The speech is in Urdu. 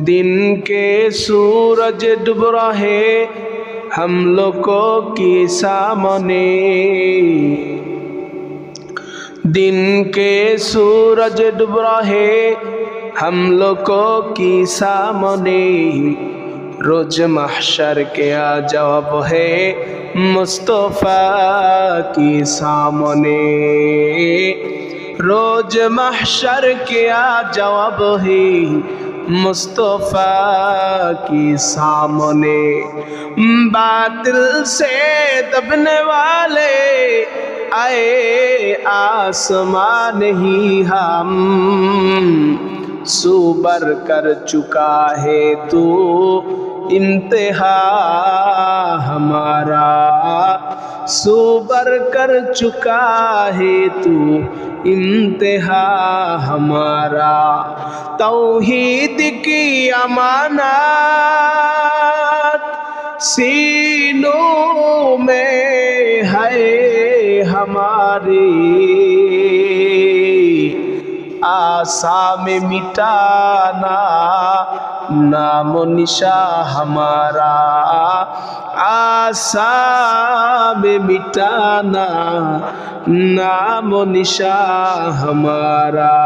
دن کے سورج ڈب رہے، ہم لوگوں کی سامنے۔ دن کے سورج ڈب رہے، ہم لوگوں کی سامنے۔ روز محشر کے جواب ہے مصطفیٰ کی سامنے۔ روز محشر کے جواب ہے مصطفیٰ کی سامنے باطل سے دبنے والے آئے آسمان ہی ہم سوبر کر چکا ہے تو انتہا ہمارا سوبر کر چکا ہے تو انتہا ہمارا توحید کی امانات سینوں میں ہے ہماری آسام مٹانا নাম নিশা হামারা আসাবে বিটানা নাম নিশা হামারা